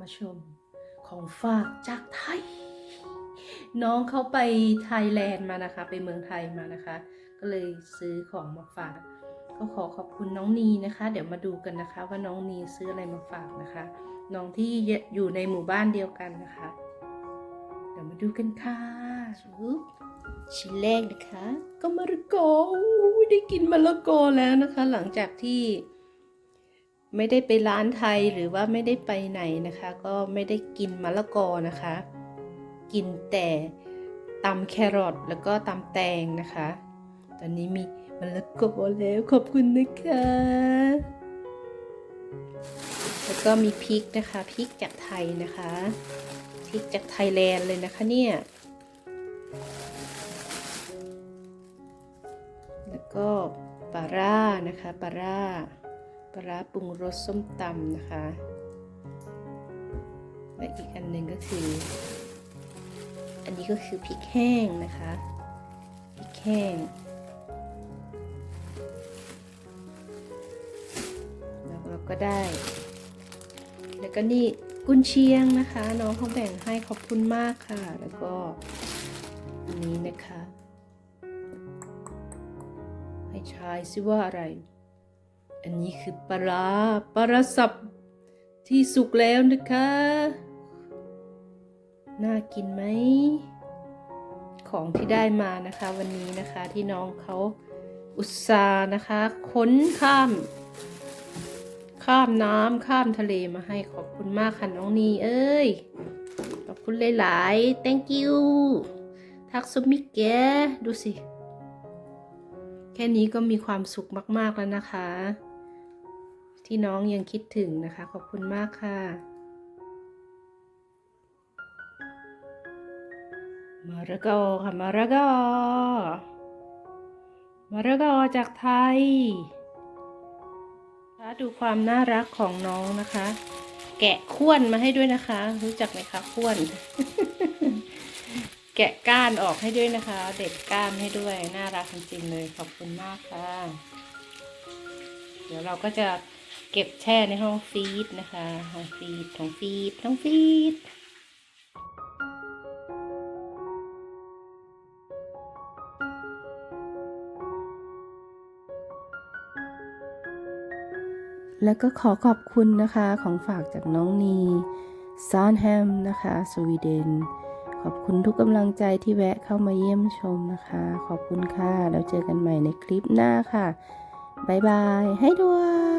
มาชมของฝากจากไทย น้องเขาไปไทยแลนด์มานะคะ ไปเมืองไทยมานะคะ ก็เลยซื้อของมาฝาก ก็ขอขอบคุณน้องนีนะคะ เดี๋ยวมาดูกันนะคะ ว่าน้องนีซื้ออะไรมาฝากนะคะ น้องที่อยู่ในหมู่บ้านเดียวกันนะคะ เดี๋ยวมาดูกันค่ะชิ้นแรกนะคะ ก็มะละกอได้กินมะละกอแล้วนะคะ หลังจากที่ ไม่ได้ไปร้านไทยหรือว่าไม่ได้ไปไหนนะคะ ก็ไม่ได้กินมะละกอนะคะ กินแต่ตำแครอทแล้วก็ตำแตงนะคะ ตอนนี้มีมะละกอแล้วขอบคุณนะคะ แล้วก็มีพริกนะคะพริกจากไทยนะคะพริกจากไทยแลนด์เลยนะคะเนี่ยแล้วก็ปลาร่านะคะปลาร่า ปลาปรุงรสส้มตำนะคะ และอีกอันหนึ่งก็คือ อันนี้ก็คือพริกแห้งนะคะพริกแห้งแล้วเราก็ได้ แล้วก็นี่กุนเชียงนะคะ น้องเขาแบ่งให้ขอบคุณมากค่ะ แล้วก็อันนี้นะคะ ให้ทายซิว่าอะไร อันนี้คือปลาปลาสับที่สุกแล้วนะคะ น่ากินไหม ของที่ได้มานะคะวันนี้นะคะที่น้องเขาอุตส่าห์นะคะค้นข้าม ข้ามน้ำข้ามทะเลมาให้ขอบคุณมากค่ะน้องนีเอ้ย ขอบคุณหลายๆ thank you ทักสมิแกดูสิ แค่นี้ก็มีความสุขมาก ๆ แล้วนะคะ ที่น้องยังคิดถึงนะคะ ขอบคุณมากค่ะ มาระกอค่ะ มาระกอ มาระกอจากไทยดูความน่ารักของน้องนะคะ แกะข้วนมาให้ด้วยนะคะ รู้จักไหมคะข้วน แกะก้านออกให้ด้วยนะคะ เด็ดก้านให้ด้วย น่ารักจริงๆเลย ขอบคุณมากค่ะ เดี๋ยวเราก็จะ เก็บแช่ในห้องฟีดนะคะ ห้องฟีดห้องฟีดห้องฟีดแล้วก็ขอขอบคุณนะคะของฝากจากน้องนีซานแฮมนะคะ สวีเดน ขอบคุณทุกกำลังใจที่แวะเข้ามาเยี่ยมชมนะคะ ขอบคุณค่ะ แล้วเจอกันใหม่ในคลิปหน้าค่ะ บ๊ายบาย ให้ด้วย